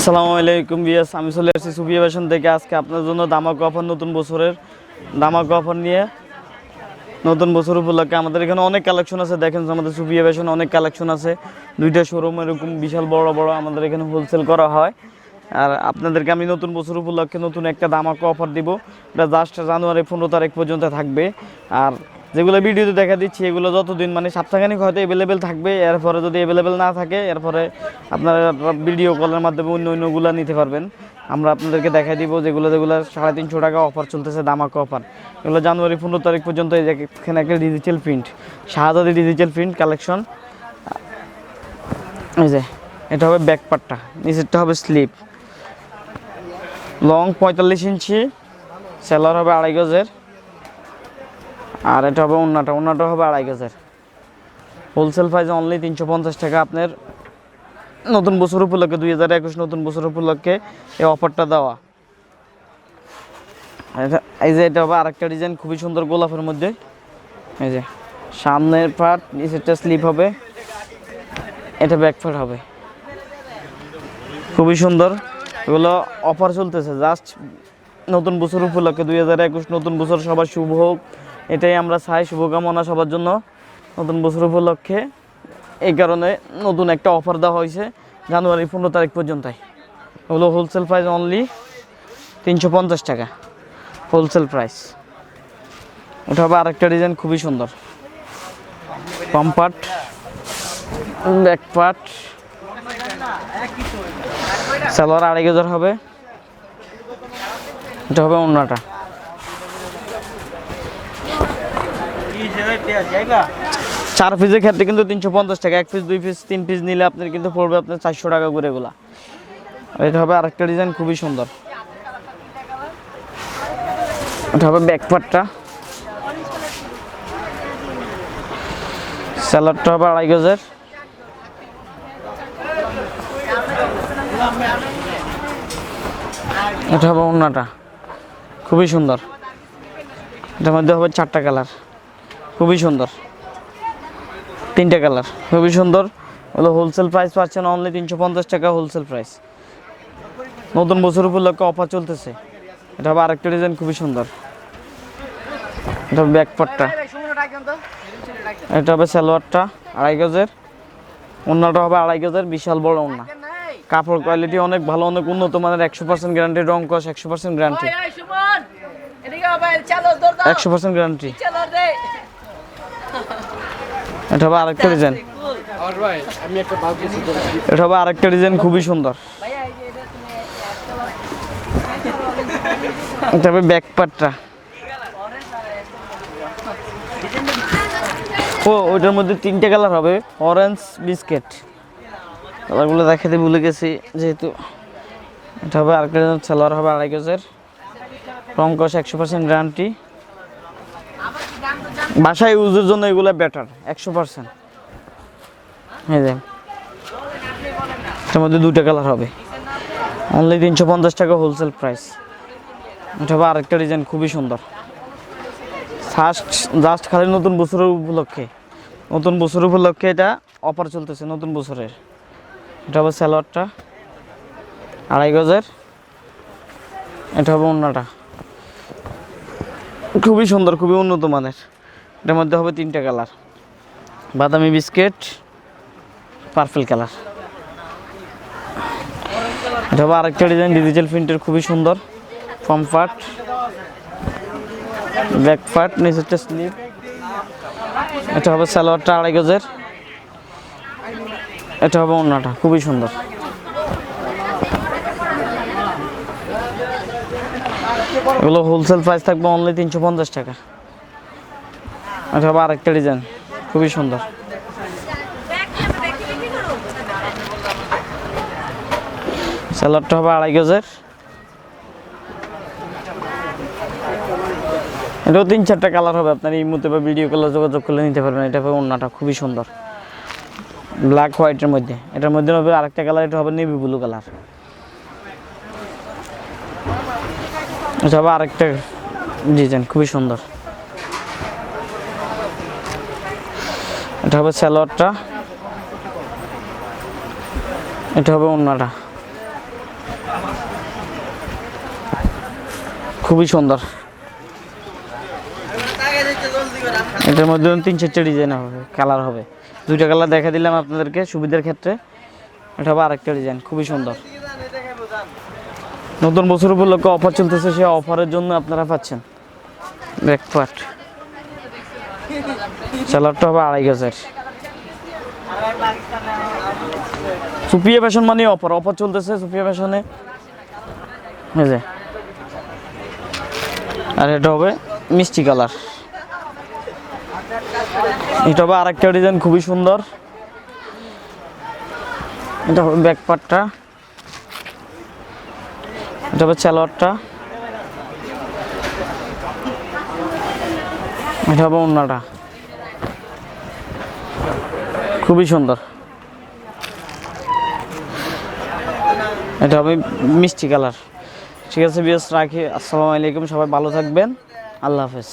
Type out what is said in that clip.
আসসালামু আলাইকুম বিয়াস আমি চলে আসছি সুবিয়া ফ্যাশন থেকে। আজকে আপনার জন্য দামাক অফার, নতুন বছরের দামাক অফার নিয়ে নতুন বছর উপলক্ষে আমাদের এখানে অনেক কালেকশন আছে। দেখেন আমাদের সুবিয়া ফ্যাশন অনেক কালেকশন আছে। দুইটা শোরুম এরকম বিশাল বড় বড় আমাদের এখানে হোলসেল করা হয়। আর আপনাদেরকে আমি নতুন বছর উপলক্ষে নতুন একটা দামাক অফার দিব। এটা জাস্ট জানুয়ারি পনেরো তারিখ পর্যন্ত থাকবে। আর যেগুলো ভিডিওতে দেখা দিচ্ছি, এগুলো যতদিন মানে সপ্তাহখানিক হয়তো অ্যাভেলেবেল থাকবে, এরপরে যদি অ্যাভেলেবেল না থাকে, এরপরে আপনারা ভিডিও কলের মাধ্যমে অন্য অন্যগুলো নিতে পারবেন। আমরা আপনাদেরকে দেখা দিব যেগুলো যেগুলো সাড়ে তিনশো টাকা অফার চলতেছে, দামাকা অফার এগুলো জানুয়ারি পনেরো তারিখ পর্যন্ত এই এখানে একটা ডিজিটাল প্রিন্ট শাহাদাদি ডিজিটাল প্রিন্ট কালেকশন এই যে, এটা হবে ব্যাক পার্টটা নিচেরটা হবে স্লিপ লং পঁয়তাল্লিশ ইঞ্চি সেলার হবে আড়াই গজের। আর এটা হবে অন্যটা অন্যটা হবে আড়াই গজের। হোলসেল প্রাইস অনলি তিনশো পঞ্চাশ টাকা আপনার নতুন বছর উপলক্ষে, দুই হাজার একুশ নতুন বছর উপলক্ষে এই অফারটা দেওয়া। এই যে এটা হবে আরেকটা ডিজাইন খুবই সুন্দর গোলাপের মধ্যে। এই যে, সামনের পার্ট নিচেরটা স্লিপ হবে। এটা ব্যাক পার্ট হবে। খুবই সুন্দর। এগুলো অফার চলতেছে। জাস্ট নতুন বছর উপলক্ষে, দুই হাজার একুশ নতুন বছর সবার শুভ হোক। এটাই আমরা চাই, শুভকামনা সবার জন্য নতুন বছর উপলক্ষে। এই কারণে নতুন একটা অফার দেওয়া হয়েছে জানুয়ারি পনেরো তারিখ পর্যন্তই। ওগুলো হোলসেল প্রাইস অনলি তিনশো পঞ্চাশ টাকা হোলসেল প্রাইস এটা হবে আরেকটা ডিজাইন খুবই সুন্দর। পাম্পার্ট ব্যাক পার্ট সালোয়ার আড়াই গেজার হবে। এটা হবে অন্যটা চার পিসের ক্ষেত্রে কিন্তু তিনশো পঞ্চাশ টাকা, এক পিস দুই পিস তিন পিস নিলে আপনার কিন্তু পড়বে আপনার চারশো টাকা করে এগুলা। এটা হবে আরেকটা ডিজাইন খুবই সুন্দর। এটা হবে ব্যাক পার্টটা স্যালাডটা হবে আড়াই গজের। এটা হবে অন্যটা খুবই সুন্দর। এটার মধ্যে হবে চারটা কালার খুবই সুন্দর। তিনটে কালার খুবই সুন্দর। হলো হোলসেল প্রাইস পাচ্ছেন অনলি তিনশো পঞ্চাশ টাকা হোলসেল প্রাইস নতুন বছর উপলক্ষে অফার চলতেছে। এটা হবে আরেকটা ডিজাইন খুবই সুন্দর। এটা হবে ব্যাকপারটা এটা হবে সালোয়ারটা আড়াই গজের। অন্যটা হবে আড়াই গজের বিশাল বড় অন্য কাপড় কোয়ালিটি অনেক ভালো অনেক উন্নত মানের একশো পার্সেন্ট গ্যারান্টি রং কস একশো পার্সেন্ট গ্যারান্টি একশো পার্সেন্ট গ্যারান্টি এটা হবে আরেকটা ডিজাইন। এটা হবে আরেকটা ডিজাইন খুবই সুন্দর। এটা হবে ব্যাক পার্টটা। ও ওইটার মধ্যে তিনটে কালার হবে অরেঞ্জ বিস্কেট কালারগুলো দেখাতে ভুলে গেছি যেহেতু। এটা হবে আরেকটা ডিজাইন সালোয়ার হবে আড়াই গজের। রং কষ একশো পার্সেন্ট গ্যারান্টি বাসায় ইউজের জন্য এগুলো বেটার একশো পার্সেন্ট এই যে। মধ্যে দুটো কালার হবে। অনলি তিনশো পঞ্চাশ টাকা হোলসেল প্রাইস এটা আরেকটা ডিজাইন খুবই সুন্দর। ফার্স্ট জাস্ট খালি নতুন বছরের উপলক্ষে। নতুন বছর উপলক্ষে এটা অফার চলতেছে নতুন বছরের। এটা হবে স্যালোয়ারটা আড়াই গজের। এটা হবে অন্যটা খুবই সুন্দর, খুবই উন্নত মানের। এটার মধ্যে হবে তিনটা কালার। বাদামি বিস্কিট, পার্পেল কালার। এটা হবে আরেকটা ডিজাইন, ডিজিটাল প্রিন্টের, খুবই সুন্দর। ফর্ম পার্ট, ব্যাক পার্ট নিচেরটা স্লিপ। এটা হবে সালোয়ারটা আড়াই গজের। এটা হবে অন্যটা খুবই সুন্দর। এগুলো হোলসেল প্রাইস থাকবে অনলি তিনশো পঞ্চাশ টাকা। এটা হবে আরেকটা ডিজাইন খুবই সুন্দর। স্যালাডটা হবে আড়াই গজের। এটাও তিন চারটা কালার হবে, আপনার এই মুহূর্তে বা ভিডিও কলার যোগাযোগ করলে নিতে পারবেন। এটা হবে অন্যটা খুবই সুন্দর। ব্ল্যাক হোয়াইটের মধ্যে। এটার মধ্যে হবে আরেকটা কালার এটা হবে নেভি ব্লু কালার এটা হবে আরেকটা ডিজাইন খুবই সুন্দর। এটা হবে স্যালোয়ারটা। এটা হবে অন্যটা খুবই সুন্দর। এটার মধ্যে তিন চারটে ডিজাইন হবে কালার হবে। দুইটা কালার দেখা দিলাম আপনাদেরকে সুবিধার ক্ষেত্রে। এটা হবে আরেকটা ডিজাইন খুবই সুন্দর। নতুন বছর উপলক্ষে অফার চলতেছে, সেই অফারের জন্য আপনারা পাচ্ছেন। ব্যাকপার্ট স্যালাডটা হবে আড়াই গজের। সুপিয়া ফ্যাশন মানে অফার অফার চলতেছে সুপিয়া ফ্যাশনে। এই আর এটা হবে মিষ্টি কালার। এটা হবে আরেকটা ডিজাইন, খুবই সুন্দর। এটা হবে ব্যাক পার্টটা এটা হবে চালোয়ারটা এটা হবে অন্যটা খুবই সুন্দর। এটা হবে মিষ্টি কালার। ঠিক আছে বিয়াস রাখি। আসসালামু আলাইকুম, সবাই ভালো থাকবেন। আল্লাহ হাফেজ।